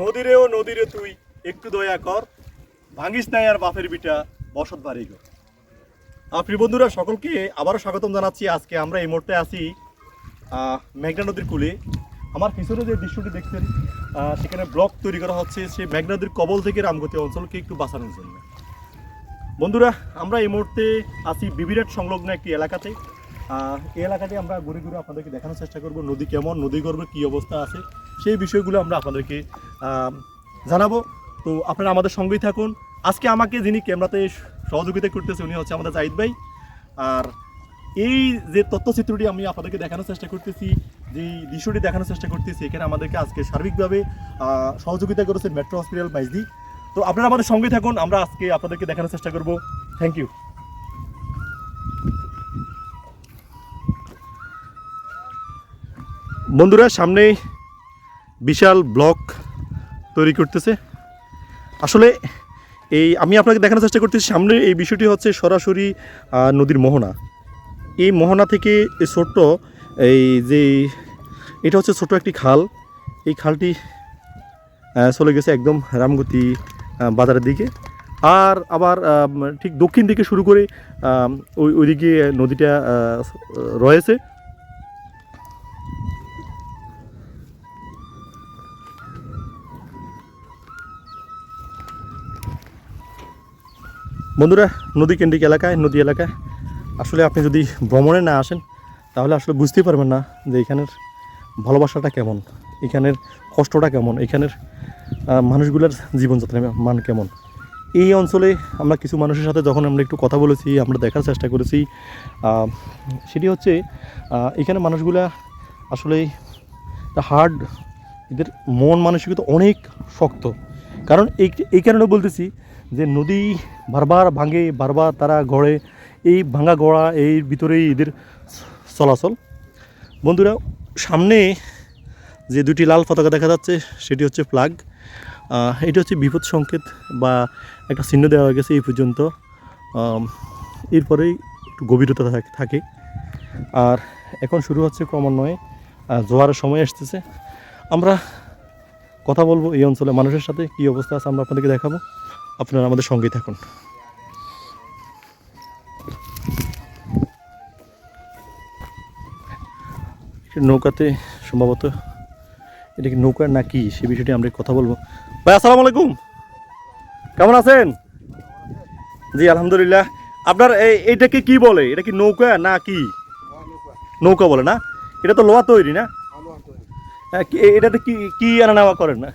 নদীরেও নদীরে তুই, একটু দয়া কর। ভাঙিস নাই আর বাপের বিটা, বসত বাড়ি গো আপনি বন্ধুরা, সকলকে আবারও স্বাগতম জানাচ্ছি। আজকে আমরা এই মুহূর্তে আছি মেঘনা নদীর কূলে। আমার পিছনে যে দৃশ্যটি দেখছেন সেখানে ব্লক তৈরি করা হচ্ছে সেই মেঘনা নদীর কবল থেকে রামগতি অঞ্চলকে একটু বাঁচানোর জন্য। বন্ধুরা, আমরা এই মুহূর্তে আছি বিবিরাট সংলগ্ন একটি এলাকাতে। এই এলাকাটি আমরা ঘুরে ঘুরে আপনাদেরকে দেখানোর চেষ্টা করব, নদী কেমন, নদী গর্ভে কী অবস্থা আছে, সেই বিষয়গুলো আমরা আপনাদেরকে জানাব। তো আপনারা আমাদের সঙ্গেই থাকুন। আজকে আমাকে যিনি ক্যামেরাতে সহযোগিতা করতেছে, উনি হচ্ছে আমাদের জাহিদ ভাই। আর এই যে তথ্যচিত্রটি আমি আপনাদেরকে দেখানোর চেষ্টা করতেছি, যে দৃশ্যটি দেখানোর চেষ্টা করতেছি, এখানে আমাদেরকে আজকে সার্বিকভাবে সহযোগিতা করেছেন মেট্রো হসপিটাল মাইজদি। তো আপনারা আমাদের সঙ্গে থাকুন, আমরা আজকে আপনাদেরকে দেখানোর চেষ্টা করব। থ্যাংক ইউ বন্ধুরা সামনে বিশাল ব্লক তৈরি করতেছে। আসলে এই আমি আপনাকে দেখানোর চেষ্টা করতেছি, সামনে এই বিষয়টি হচ্ছে সরাসরি নদীর মোহনা। এই মোহনা থেকে এই ছোট্ট, এই যে, এটা হচ্ছে ছোট একটি খাল। এই খালটি চলে গেছে একদম রামগতি বাজারের দিকে। আর আবার ঠিক দক্ষিণ দিকে শুরু করে ওই, ওইদিকে নদীটা রয়েছে। বন্ধুরা নদী কেন্দ্রিক এলাকায়, নদী এলাকায়, আসলে আপনি যদি ভ্রমণে না আসেন, তাহলে আসলে বুঝতেই পারবেন না যে এখানের ভালোবাসাটা কেমন, এখানের কষ্টটা কেমন, এখানের মানুষগুলোর জীবনযাত্রার মান কেমন। এই অঞ্চলে আমরা কিছু মানুষের সাথে যখন আমরা একটু কথা বলেছি, আমরা দেখার চেষ্টা করেছি সেটি হচ্ছে এখানে মানুষগুলা আসলে হার্ড এদের মন মানসিকতা অনেক শক্ত। কারণ এই এই কারণে বলতেছি যে নদী বারবার ভাঙে, বারবার তারা গড়ে, এই ভাঙা গড়া এই ভিতরেই এদের চলাচল। বন্ধুরা, সামনে যে দুটি লাল পতাকা দেখা যাচ্ছে, সেটি হচ্ছে ফ্ল্যাগ এটি হচ্ছে বিপদ সংকেত বা একটা চিহ্ন দেওয়া হয়ে গেছে এই পর্যন্ত। এরপরেই একটু গভীরতা থাকে। আর এখন শুরু হচ্ছে ক্রমান্বয়ে জোয়ারের সময় আসতেছে। আমরা কথা বলব এই অঞ্চলে মানুষের সাথে, কী অবস্থা আছে আমরা আপনাদেরকে দেখাবো। আপনারা আমাদের সঙ্গেই থাকুন। নৌকাতে সম্ভবত এটা কি নৌকা না কি সে বিষয়টি আমরা কথা বলব। ভাই আসসালামু আলাইকুম। কেমন আছেন? জি আলহামদুলিল্লাহ। আপনার এই এইটাকে কি বলে? এটা কি নৌকা না কি নৌকা বলে না? এটা তো লোহা তৈরি না? হ্যাঁ, এটাতে কি কি আনা নেওয়া করেন না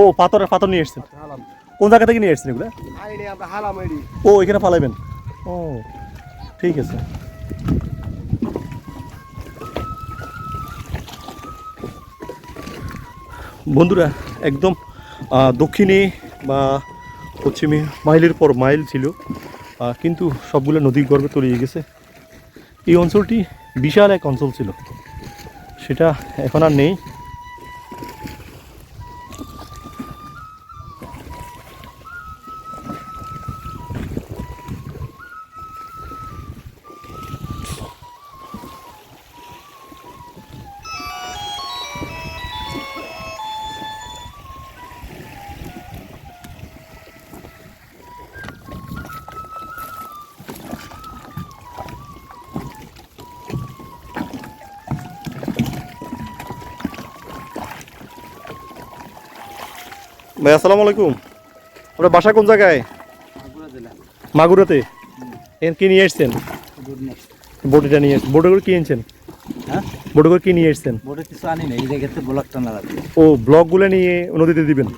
ও পাথরের পাথর নিয়ে এসছেন। কোন জায়গা থেকে নিয়ে এসছেন এগুলো? ও এখানে ফালাইবেন। ও ঠিক আছে। বন্ধুরা একদম দক্ষিণে বা পশ্চিমে মাইলের পর মাইল ছিল। কিন্তু সবগুলো নদীর গর্ভে তলিয়ে গেছে। এই অঞ্চলটি বিশাল এক অঞ্চল ছিল। সেটা এখন আর নেই। ভাই আসসালামু আলাইকুম। আপনার বাসা কোন জায়গায়? মাগুরাতে? এর কি নিয়ে এসছেন? বডিটা নিয়ে এসছেন। বোটে করে কি এনেছেন? হ্যাঁ? বোটে করে কি নিয়ে এসছেন? বোটে কিছু আনি না এই জায়গাতে ব্লকটা না ও ব্লকগুলো নিয়ে নদীতে দিবেন?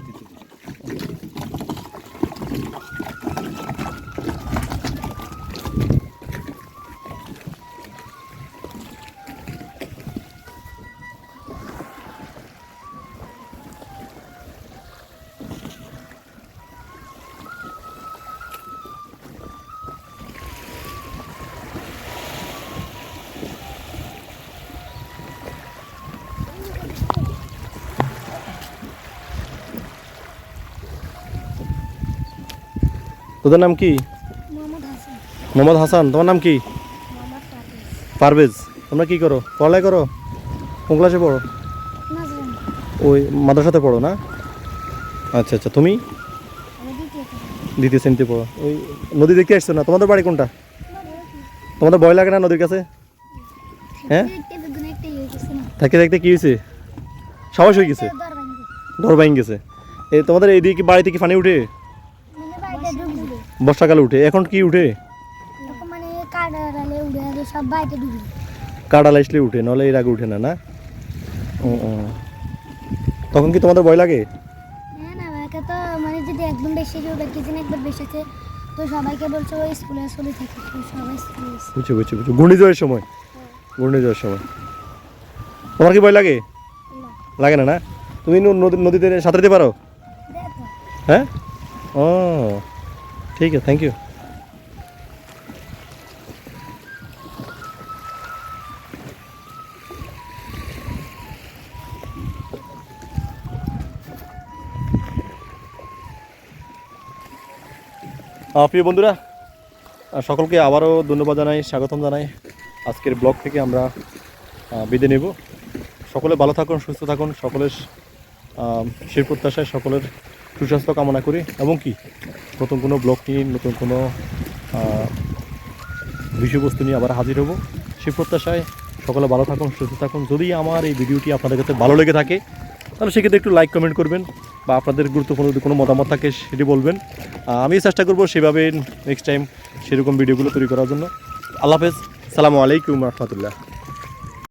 তোদের নাম কি? মোহাম্মদ হাসান। তোমার নাম কি? পারভেজ। তোমরা কি করো? পড়ালেখা করো? কোন ক্লাসে পড়ো? ওই মাদ্রাসাতে পড়ো না? আচ্ছা আচ্ছা তুমি? দ্বিতীয় শ্রেণীতে পড়ো। ওই নদী দেখতে আসছো না? তোমাদের বাড়ি কোনটা? তোমাদের ভয় লাগে না নদীর কাছে? হ্যাঁ? থাকতে থাকতে কি হয়েছে? সাহস হয়ে গেছে? ডর বাইন গেছে। এই তোমাদের এইদিকে বাড়িতে কি পানি উঠে? বর্ষাকালে উঠে। এখন কি উঠে? মানে সব বাইরে ডুবি কাটাল আসলে উঠে নাহলে এর আগে উঠে না না। তখন কি তোমাদের ভয় লাগে? হ্যাঁ না তো মানে যদি একদম বেশি কেউ কিছু একবার বেশি আছে তো সবাইকে বলছে ওই স্কুলে চলে থাকে সবাই স্কুলে বুঝছি বুঝছি বুঝছি। ঘূর্ণিঝড়ের সময়? ঘূর্ণিঝড়ের সময়। তোমার কি ভয় লাগে? লাগে না না? তুমি ন- নদী- নদীতে সাঁতার দিতে পারো? হ্যাঁ? ও। ঠিক আছে থ্যাংক ইউ প্রিয় বন্ধুরা সকলকে আবারও ধন্যবাদ জানাই, স্বাগতম জানাই। আজকের ব্লগ থেকে আমরা বিদায় নেব। সকলে ভালো থাকুন, সুস্থ থাকুন, সকলের সেই প্রত্যাশায় সকলের সুস্বাস্থ্য কামনা করি। এবং কি? নতুন কোনো ব্লগ নিয়ে, নতুন কোনো বিষয়বস্তু নিয়ে আবার হাজির হব। সে প্রত্যাশায় সকলে ভালো থাকুন, সুস্থ থাকুন। যদি আমার এই ভিডিওটি আপনাদের কাছে ভালো লেগে থাকে, তাহলে সেক্ষেত্রে একটু লাইক কমেন্ট করবেন বা আপনাদের গুরুত্বপূর্ণ যদি কোনো মতামত থাকে সেটি বলবেন। আমি চেষ্টা করব সেভাবে নেক্সট টাইম সেরকম ভিডিওগুলো তৈরি করার জন্য। আল্লাহ হাফেজ। সালামু আলাইকুম রহমতুল্লাহ।